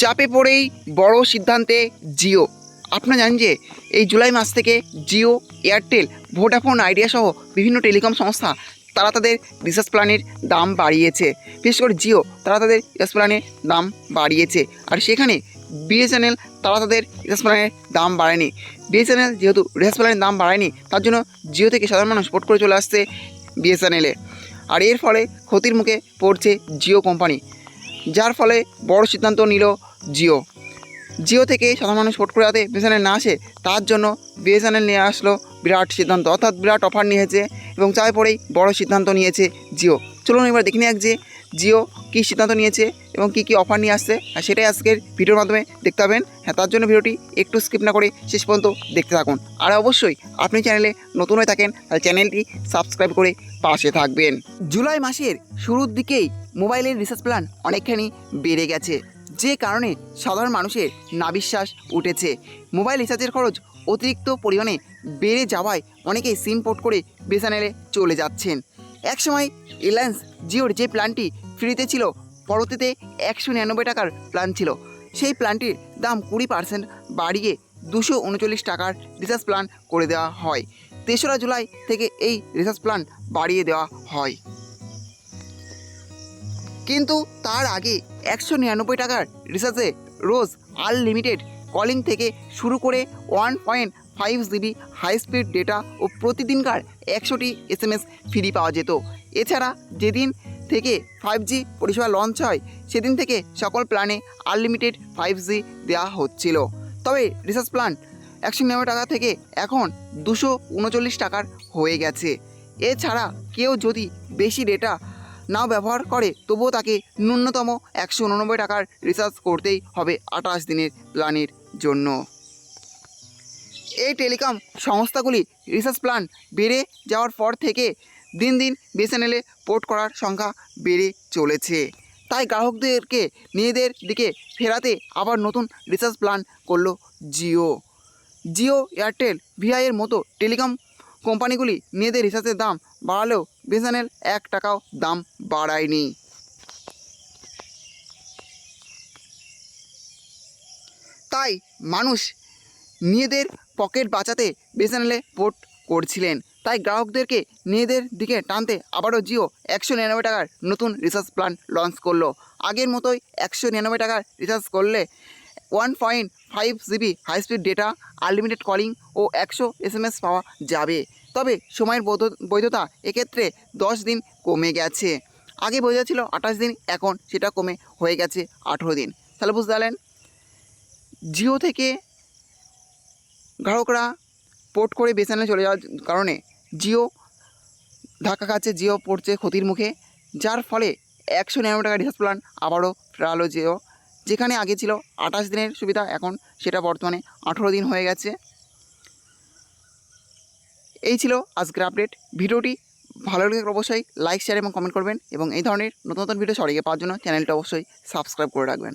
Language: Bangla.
চাপে পড়েই বড় সিদ্ধান্তে জিও। আপনারা জানেন যে এই জুলাই মাস থেকে জিও, এয়ারটেল, ভোডাফোন আইডিয়া সহ বিভিন্ন টেলিকম সংস্থা, তারা তাদের রিচার্জ প্ল্যানের দাম বাড়িয়েছে। বিশেষ করে জিও, তারা তাদের রিচার্জ প্ল্যানের দাম বাড়িয়েছে। আর সেখানে বিএসএনএল, তারা তাদের রিচার্জ প্ল্যানের দাম বাড়ায়নি। বিএসএনএল যেহেতু রিচার্জ প্ল্যানের দাম বাড়ায়নি, তার জন্য জিও থেকে সাধারণ মানুষ পোর্ট করে চলে আসছে বিএসএনএলে আর এর ফলে ক্ষতির মুখে পড়ছে জিও কোম্পানি, যার ফলে বড় সিদ্ধান্ত নিল জিও। জিও থেকে সাধারণ মানুষ পোর্ট করে যাতে বিএসএনএল না আসে, তার জন্য বিএসএনএল নিয়ে আসলো বিরাট সিদ্ধান্ত। অর্থাৎ বিরাট অফার নিয়েছে এবং চায় পরেই বড় সিদ্ধান্ত নিয়েছে জিও। চলুন এবার দেখে নিয়ে যে জিও কী সিদ্ধান্ত নিয়েছে এবং কী কী অফার নিয়ে আসছে। আর সেটাই আজকের ভিডিওর মাধ্যমে দেখতে পাবেন। হ্যাঁ তার জন্য ভিডিওটি একটু স্কিপ না করে শেষ পর্যন্ত দেখতে থাকুন। আর অবশ্যই আপনি চ্যানেলে নতুন হয়ে থাকেন, তাহলে চ্যানেলটি সাবস্ক্রাইব করে পাশে থাকবেন। জুলাই মাসের শুরুর দিকেই মোবাইলের রিচার্জ প্ল্যান অনেকখানি বেড়ে গেছে। যে কারণে সাধারণ মানুষের নাবিশ্বাস উঠেছে। মোবাইল রিচার্জের খরচ অতিরিক্ত পরিমাণে বেড়ে যাওয়ায় অনেকেই সিম পোর্ট করে বেসানেলে চলে যাচ্ছেন। একসময় রিলায়েন্স জিওর যে প্ল্যানটি ফ্রিতে ছিল, পরবর্তীতে একশো নিরানব্বই টাকার প্ল্যান ছিল। সেই প্ল্যানটির দাম কুড়ি পার্সেন্ট বাড়িয়ে দুশো উনচল্লিশ টাকার রিচার্জ প্ল্যান করে দেওয়া হয়। তেসরা জুলাই থেকে এই রিচার্জ প্ল্যান বাড়িয়ে দেওয়া হয়। কিন্তু তার আগে একশো নিরানব্বই টাকার রিচার্জে রোজ আনলিমিটেড কলিং থেকে শুরু করে one point five GB high speed data ও প্রতিদিনকার একশোটি এস এম এস ফ্রি পাওয়া যেত। এছাড়া যেদিন থেকে ফাইভ জি পরিষেবা লঞ্চ হয়, সেদিন থেকে সকল প্ল্যানে আনলিমিটেড ফাইভ জি দেওয়া হচ্ছিল। তবে রিচার্জ প্ল্যান একশো নিরানব্বই টাকা থেকে এখন দুশো উনচল্লিশ টাকার হয়ে গেছে। এছাড়া কেউ যদি বেশি ডেটা নাও ব্যবহার করে, তবুও তাকে ন্যূনতম একশো উননব্বই টাকার রিচার্জ করতেই হবে আঠাশ দিনের প্ল্যানের জন্য। এই টেলিকম সংস্থাগুলি রিচার্জ প্ল্যান বেড়ে যাওয়ার পর থেকে দিন দিন বিএসএনএলে পোর্ট করার সংখ্যা বেড়ে চলেছে। তাই গ্রাহকদেরকে নিজেদের দিকে ফেরাতে আবার নতুন রিচার্জ প্ল্যান করল জিও জিও এয়ারটেল ভিআইয়ের মতো টেলিকম কোম্পানিগুলি মেয়েদের রিচার্জের দাম বাড়ালেও বিএসএনএল এক টাকাও দাম বাড়ায়নি। তাই মানুষ নিজেদের পকেট বাঁচাতে বিএসএনএলে পোর্ট করছিলেন। তাই গ্রাহকদেরকে নিজেদের দিকে টানতে আবারও জিও একশো নিরানব্বই টাকার নতুন রিচার্জ প্ল্যান লঞ্চ করল। আগের মতোই একশো নিরানব্বই টাকার রিচার্জ করলে one point five GB high speed data unlimited calling ও একশো এসএমএস পাওয়া যাবে। তবে সময়ের বৈধ- বৈধতা এক্ষেত্রে দশ দিন কমে গেছে। আগে বোঝা ছিল আঠাশ দিন, এখন সেটা কমে হয়ে গেছে আঠেরো দিন। তাহলে বুঝতে পারলেন? জিও থেকে গ্রাহকরা পোর্ট করে বেসানে চলে যাওয়ার কারণে জিও ধাক্কা খাচ্ছে, জিও পড়ছে ক্ষতির মুখে, যার ফলে একশো নিরানব্বই টাকা রিচার্জ প্ল্যান আবারও ফেরালো জিও। যেখানে আগে ছিল আঠাশ দিনের সুবিধা, এখন সেটা বর্তমানে আঠেরো দিন হয়ে গেছে। এই ছিল আজকের আপডেট ভিডিওটি ভালো লাগে অবশ্যই লাইক শেয়ার এবং কমেন্ট করবেন এবং এই ধরনের নতুন নতুন ভিডিও সরিয়ে পাওয়ার জন্য চ্যানেলটা অবশ্যই সাবস্ক্রাইব করে রাখবেন।